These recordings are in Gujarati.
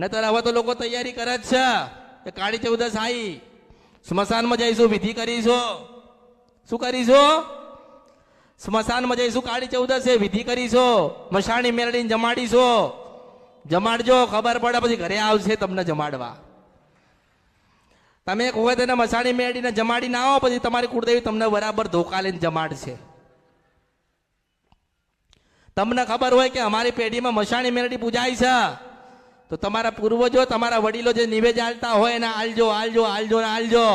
નતર હવે તો લોકો તૈયારી કરે જ છે. કે કાળી ચૌદસ આવી સ્મશાનમાં જઈશું, વિધિ કરીશું. શું કરીશું? સ્મશાનમાં જઈશું, કાળી ચૌદસે વિધિ કરીશું. મશાણી મેળવીને જમાડીશું. જમાડજો, ખબર પડે, પછી ઘરે આવશે તમને જમાડવા. તમે વખત એને મસાણી મેળીને જમાડી ના આવો, પછી તમારી કુળદેવી તમને બરાબર ધોકા લઈને જમાડશે. તમને ખબર હોય કે અમારી પેઢીમાં મસાણી મેળડી પૂજાય છે. તો તમારા પૂર્વજો, તમારા વડીલો જે નિવેદ આલતા હોય એને આલજો આલજો આલજો ને આલજો.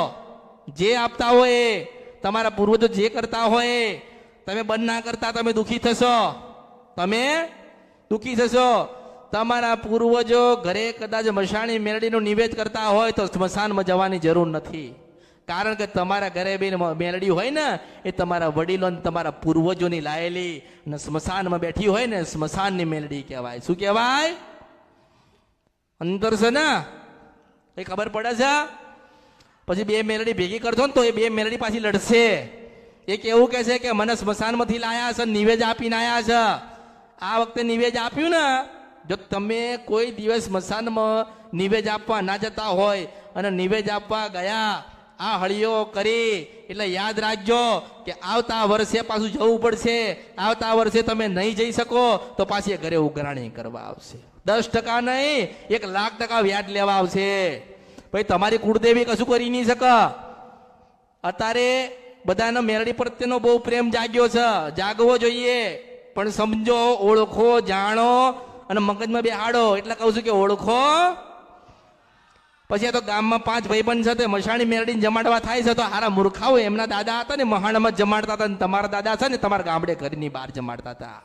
જે આપતા હોય તમારા પૂર્વજો જે કરતા હોય તમે બંધ ના કરતા તમે દુખી થશો. તમે દુખી થશો. તમારા પૂર્વજો ઘરે કદાચ મશાણી મેલડીનું નિવેદ કરતા હોય તો સ્મશાનમાં જવાની જરૂર નથી. કારણ કે તમારા ઘરે બી મેલડી હોય ને, એ તમારા વડીલો તમારા પૂર્વજોની લાયેલી ને સ્મશાનમાં બેઠી હોય ને સ્મશાનની મેલડી કહેવાય. શું કહેવાય? અંતર છે ને, એ ખબર પડે છે? પછી બે મેલડી ભેગી કરશો ને તો એ બે મેલડી પાછી લડશે. એ કેવું કહે છે કે મને સ્મશાનમાંથી લાયા છે, નિવેદ આપીને આયા છે. આ વખતે નિવેદ આપ્યું ને, જો તમે કોઈ દિવસ સ્મશાનમાં નિવેદ આપવા ના જતા હોય અને નિવેદ આપવા ગયા આ હળીઓ કરી, એટલે યાદ રાખજો કે આવતા વર્ષે પાછું જવું પડશે. આવતા વર્ષે તમે નહીં જઈ શકો, તો પાછી ઘરે ઉઘરાણી કરવા આવશે. દસ ટકા નહીં, એક લાખ ટકા વ્યાજ લેવા આવશે. ભાઈ, તમારી કુળદેવી કશું કરી નહીં શકે. અત્યારે બધાનો મેરડી પ્રત્યેનો બહુ પ્રેમ જાગ્યો છે. જાગવો જોઈએ, પણ સમજો, ઓળખો, જાણો અને મગજમાં બેહાડો. એટલે કહું છું કે ઓળખો પછી તો ગામમાં પાંચ ભાઈબંધ છે, તે મશાણી મેરડીને જમાડવા થાય છે, તો હારા મૂર્ખાઓ એમના દાદા હતા ને, મહાણમાં જમાડતા હતા ને, તમારા દાદા છે ને, તમારા ગામડે ઘરની બહાર જમાડતા હતા.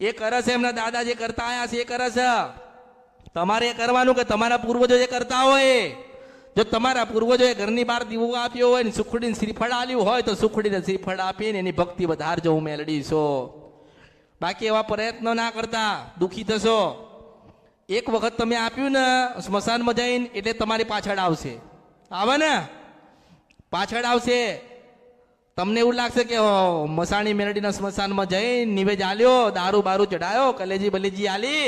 એ કરે છે એમના દાદા જે કરતા આવ્યા છે, એ કરે છે. તમારે એ કરવાનું કે તમારા પૂર્વજો જે કરતા હોય, જો તમારા પૂર્વજોએ ઘરની બહાર દીવો આપ્યો હોય ને, સુખડીને શ્રીફળ આલ્યું હોય, તો સુખડીને શ્રીફળ આપીને એની ભક્તિ વધારજો, હું મેલડી બાકી એવા પ્રયત્નો ના કરતા, દુઃખી થશો. એક વખત તમે આપ્યું ને સ્મશાનમાં જઈને, એટલે તમારી પાછળ આવશે. આવે ને. પાછળ આવશે. તમને એવું લાગશે કે મસાણી મેરડીના સ્મશાનમાં જઈને નિવેદ આલ્યો, દારૂ બારૂ ચડાયો કલેજી બલેજી આલી.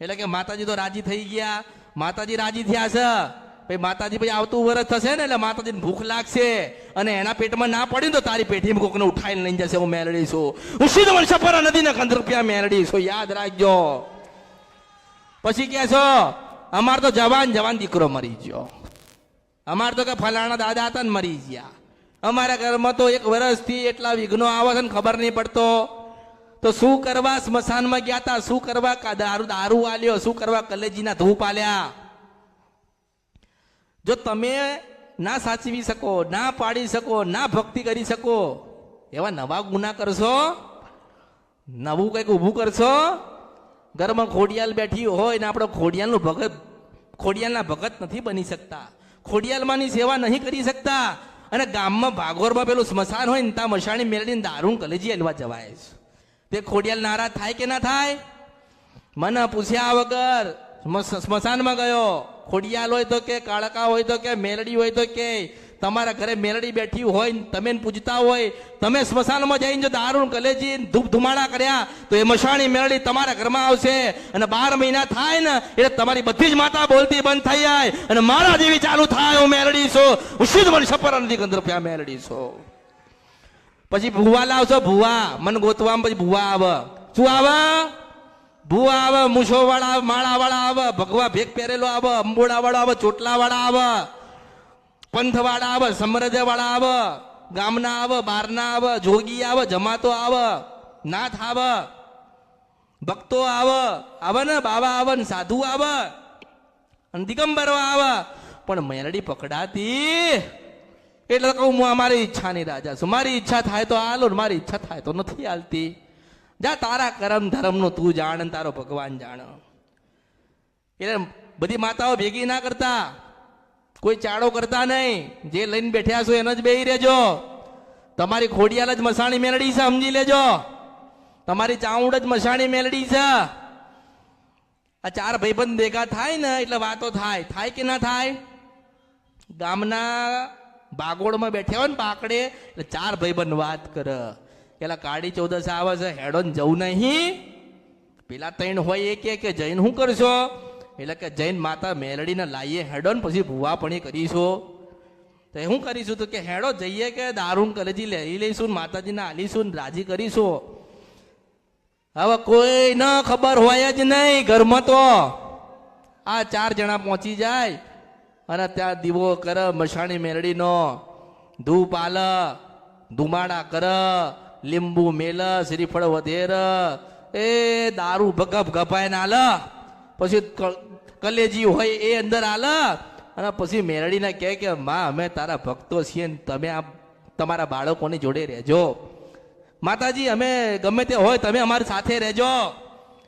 એટલે કે માતાજી તો રાજી થઈ ગયા. માતાજી રાજી થયા છે. ભાઈ, માતાજી પછી આવતું વરસ થશે ને, એટલે માતાજીને ભૂખ લાગશે. અને એના પેટમાં ના પડ્યું તો તારી પેઢીમાં કોકને ઉઠાઈને લઈને જશે, હું મેલડી છું. હું સીધો સફર નદી ને કંદ રૂપિયા મેલડી છું. યાદ રાખજો. પછી કે છો, અમાર તો જવાન જવાન દીકરો મરી ગયો. અમાર તો કે ફલાણા દાદા હતા ને મરી ગયા. અમારા ઘરમાં તો એક વર્ષથી એટલા વિઘ્નો આવે છે ને ખબર નહીં પડતો. તો શું કરવા સ્મશાનમાં ગયા હતા શું કરવા દારૂ દારૂ આલ્યો? શું કરવા કલેજીના ધૂપ આલ્યા? જો તમે ના સાચવી શકો, ના પાડી શકો, ના ભક્તિ કરી શકો, એવા નવા ગુના કરશો? નવું કંઈક ઊભું કરશો? ઘરમાં ખોડિયાલ બેઠી હોય ને આપણો ખોડિયાલનું ભગત ખોડિયાલના ભગત નથી બની શકતા. ખોડિયાલમાંની સેવા નહીં કરી શકતા. અને ગામમાં ભાગોરમાં પેલું સ્મશાન હોય ને ત્યાં મશાણી મેળવીને દારૂ કલેજી હલવા જવાય છે. તે ખોડિયાલ નારાજ થાય કે ના થાય? મને પૂછ્યા વગર સ્મશ- સ્મશાનમાં ગયો. ખોડિયાલ હોય તો કે કાળકા હોય તો કે મેલડી હોય તો કે તમારા ઘરે મેલડી બેઠી હોય તમે પૂજતા હોય, તમે સ્મશાનમાં જઈને જો દારૂ કલેજી ધૂપ ધુમાડા કર્યા, તો એ મશાણી મેલડી તમારા ઘરમાં આવશે. અને બાર મહિના થાય ને, એટલે તમારી બધી જ માતા બોલતી બંધ થઈ જાય. અને મારા જેવી ચાલુ થાય હું મેલડી છું. હું શુદ્ધ મને સપર નથી કંદર પ્યા મેલડી છું. પછી ભૂવા લાવશો ભૂવા. મન ગોતવામાં પછી ભૂવા આવે. શું આવે? ભૂવા આવે મૂછો વાળા માળા વાળા આવે, ભગવા ભેગ પહેરેલો આવે અંબોડા વાળો આવે ચોટલા વાળા આવે. પંથ વાળા આવે સમરજ વાળા આવે, ગામના આવે, બારના આવે, જોગી આવે, જમાતો આવે, નાથ આવે, ભક્તો આવે આવે ને બાબા આવે ને, સાધુ આવે અને દિગંબરો આવે. પણ મેરડી પકડાતી. એટલે કહું, હું અમારી ઈચ્છાની રાજા છું. મારી ઈચ્છા થાય તો હાલો મારી ઈચ્છા થાય તો નથી હાલતી. જા, તારા કરમ ધર્મનું તું જાણ તારો ભગવાન જાણ. એટલે બધી માતાઓ ભેગી ના કરતા. કોઈ ચાળો કરતા નહીં. જે લઈને બેઠ્યા છો એને જ બેહી રહેજો. તમારી ખોડિયાલ જ મસાણી મેલડી છે, સમજી લેજો. તમારી ચાઉંડ જ મસાણી મેલડી છે. આ ચાર ભાઈબંધ ભેગા થાય ને, એટલે વાતો થાય. થાય કે ના થાય? ગામના બાગોળમાં બેઠ્યા હોય ને પાકડે, એટલે ચાર ભાઈબંધ વાત કરે. પેલા કાળી ચૌદસ આવે છે, હેડો ને જવું નહીં. પેલા ત્રણ હોય એ કે જૈન શું કરશો? એટલે કે જૈન માતા મેલડીને લાવીએ હેડો ને પછી ભૂવાપણી કરીશું. તો હું કરીશું? તો કે હેડો જઈએ કે દારૂન કલેજી લઈ લઈશું, માતાજીને આલીશું રાજી કરીશું. હવે કોઈ ન ખબર હોય જ નહીં ઘરમાં તો. આ ચાર જણા પહોંચી જાય અને ત્યાં દીવો કર મશાણી મેરડીનો ધૂપ આલ, ધુમાડા કર, લીંબુ મેલ, શ્રીફળ વધેર. એ દારૂ ભગપ ગપાય ને પછી કલેજી હોય એ અંદર આલ અને પછી મેરડીને કહે કે, માં, અમે તારા ભક્તો છીએ ને તમે આ તમારા બાળકોની જોડે રહેજો. માતાજી, અમે ગમે તે હોય તમે અમારી સાથે રહેજો.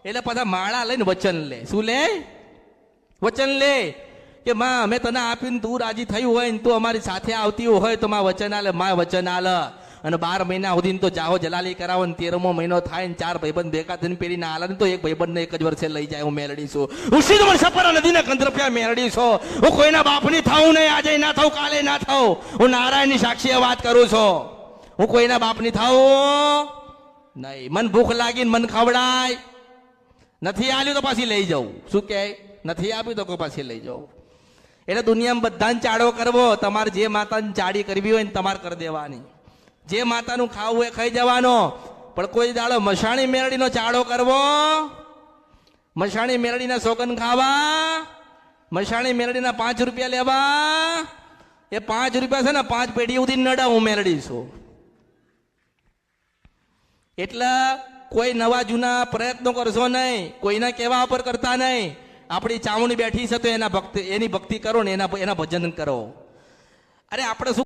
એટલે પાછા માળા લઈને વચન લે. શું લે? વચન લે કે, માં, અમે તને આપીને તું રાજી થયું હોય ને તું અમારી સાથે આવતી હોય તો માં વચન આલે, માં વચન આલ. અને બાર મહિના સુધી તો જાહો જલાલી કરાવો ને તેરમો મહિનો થાય ને ચાર ભાઈબંધ ભેગા થઈને પેલી ના હાલે તો એક ભાઈબંધને એક જ વર્ષે લઈ જાય, હું મેળડીશું હું સીધું મને સપરા નદીને કંદ્રપ્યા મેળડીશો હું કોઈના બાપની થાઉં નહીં, આજે ના થાઉં, કાલે ના થાઉં. હું નારાયણની સાક્ષીએ વાત કરું છું. હું કોઈના બાપની થાઉં? નહીં. મન ભૂખ લાગીને મન ખવડાય. નથી આલ્યું તો પાછી લઈ જાઉં. શું કહે? નથી આપ્યું તો પાછી લઈ જાઉં. એટલે દુનિયામાં બધાને ચાડો કરવો. તમારે જે માતાની ચાડી કરવી હોય ને તમારે કરી દેવાની. જે માતાનું ખાવું એ ખાઈ જવાનો. પણ કોઈ દાડો મશાણી મેરડીનો ચાળો કરવો? મશાણી મેરડીના સોગન ખાવા? મશાણી મેરડીના પાંચ રૂપિયા લેવા? એ પાંચ રૂપિયા છે ને પાંચ પેઢી સુધી નડા હું મેરડીશું એટલે કોઈ નવા જૂના પ્રયત્નો કરશો નહીં. કોઈના કહેવા પર કરતા નહીં. આપણી ચામુંડી બેઠી છે તો એના ભક્તિ એની ભક્તિ કરો ને એના એના ભજન કરો. અરે આપણે શું